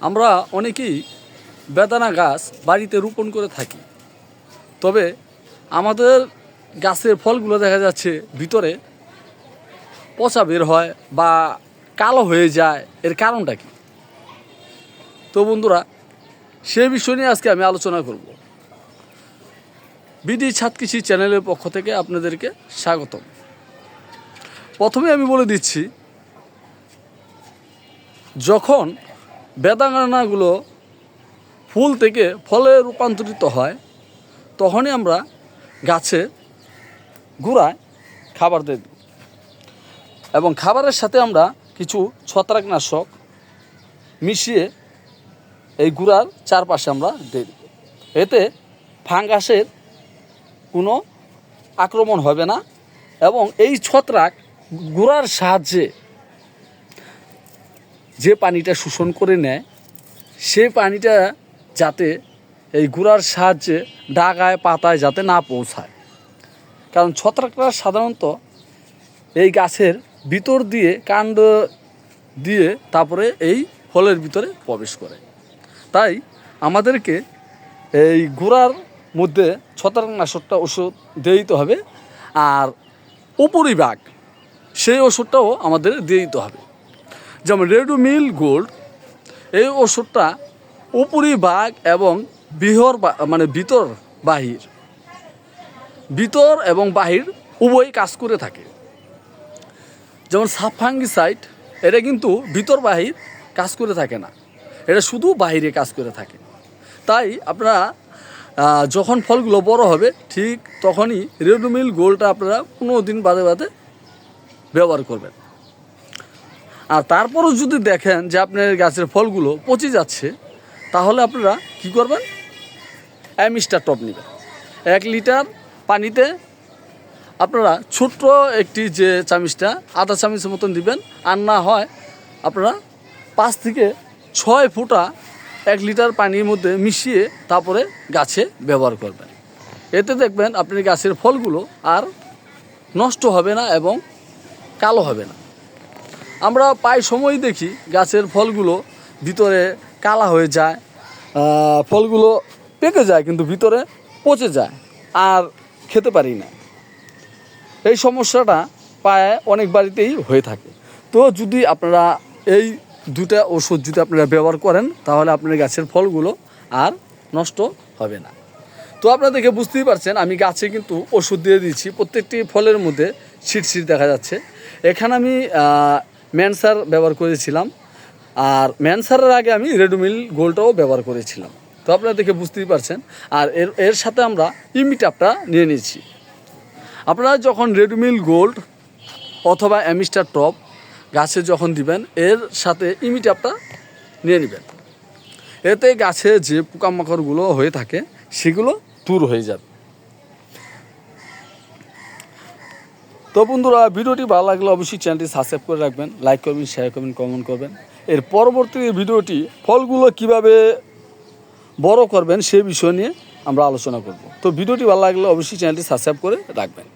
আমরা অনেকেই বেদানা গাছ বাড়িতে রোপণ করে থাকি। তবে আমাদের গাছের ফলগুলো দেখা যাচ্ছে ভিতরে পচা বের হয় বা কালো হয়ে যায়। এর কারণটা কি? তো বন্ধুরা, সে বিষয় নিয়ে আজকে আমি আলোচনা করব। বিডি ছাদ কৃষি চ্যানেলের পক্ষ থেকে আপনাদেরকে স্বাগতম। প্রথমে আমি বলে দিচ্ছি, যখন বেদাঙ্গানাগুলো ফুল থেকে ফলে রূপান্তরিত হয়, তখনই আমরা গাছে গুঁড়ায় খাবার দেব এবং খাবারের সাথে আমরা কিছু ছত্রাকনাশক মিশিয়ে এই গুঁড়ার চারপাশে আমরা দিয়ে দেব এতে ফাঙ্গাসের কোনো আক্রমণ হবে না এবং এই ছত্রাক গুঁড়ার সাহায্যে যে পানিটা শোষণ করে নেয় সে পানিটা যাতে এই গুঁড়ার সাহায্যে ডাগায়, পাতায় যাতে না পৌঁছায়। কারণ ছত্রাকরা সাধারণত এই গাছের ভিতর দিয়ে, কাণ্ড দিয়ে তারপরে এই ফলের ভিতরে প্রবেশ করে। তাই আমাদেরকে এই গুঁড়ার মধ্যে ছত্রাকনাশকটা ওষুধ দিয়ে দিতে হবে, আর উপরিভাগ সেই ওষুধটাও আমাদের দিয়ে দিতে হবে। যেমন রেডুমিল গোল্ড, এই ওষুধটা উপরিভাগ এবং বিহর মানে ভিতর বাহির। ভিতর এবং বাহির উভয় কাজ করে থাকে। যেমন সাফাঙ্গিসাইড, এটা কিন্তু ভিতর বাহির কাজ করে থাকে না। এটা শুধু বাহিরে কাজ করে থাকে। তাই আপনারা যখন ফলগুলো বড় হবে, ঠিক তখনই রেডুমিল গোল্ডটা আপনারা পনেরো দিন বাদে বাদে ব্যবহার করবেন। আর তারপরও যদি দেখেন যে আপনার গাছের ফলগুলো পচে যাচ্ছে, তাহলে আপনারা কি করবেন? অ্যামিস্টার টপ নেবেন। এক লিটার পানিতে আপনারা ছোট্ট একটি যে চামিচটা, আধা চামিচের মতন দিবেন, আর না হয় আপনারা পাঁচ থেকে ছয় ফুটা এক লিটার পানির মধ্যে মিশিয়ে তারপরে গাছে ব্যবহার করবেন। এতে দেখবেন আপনি গাছের ফলগুলো আর নষ্ট হবে না এবং কালো হবে না। আমরা প্রায় সময় দেখি গাছের ফলগুলো ভিতরে কালা হয়ে যায় ফলগুলো পেকে যায় কিন্তু ভিতরে পচে যায় আর খেতে পারি না। এই সমস্যাটা প্রায় অনেক বাড়িতেই হয়ে থাকে। তো যদি আপনারা এই দুটা ওষুধ যদি আপনারা ব্যবহার করেন, তাহলে আপনার গাছের ফলগুলো আর নষ্ট হবে না। তো আপনারা দেখে বুঝতেই পারছেন, আমি গাছে কিন্তু ওষুধ দিয়ে দিয়েছি, প্রত্যেকটি ফলের মধ্যে ছিট দেখা যাচ্ছে। এখানে আমি ম্যানসার ব্যবহার করেছিলাম। আর ম্যানসারের আগে আমি রেডমিল গোলটাও ব্যবহার করেছিলাম। তো আপনারা দেখে বুঝতেই পারছেন। আর এর এর সাথে আমরা ইমিটাপটা নিয়ে নিয়েছি। আপনারা যখন রেডমিল গোল্ড অথবা অ্যামিস্টার টপ গাছে যখন দিবেন, এর সাথে ইমিটাপটা নিয়ে নেবেন। এতে গাছে যে পোকামাকড়গুলো হয়ে থাকে, সেগুলো দূর হয়ে যাবে। তো বন্ধুরা, ভিডিওটি ভালো লাগলে অবশ্যই চ্যানেলটি সাবস্ক্রাইব করে রাখবেন লাইক করবেন শেয়ার করবেন কমেন্ট করবেন। এর পরবর্তী ভিডিওটি ফলগুলো কীভাবে বড় করবেন সে বিষয় নিয়ে আমরা আলোচনা করব। তো ভিডিওটি ভালো লাগলে অবশ্যই চ্যানেলটি সাবস্ক্রাইব করে রাখবেন।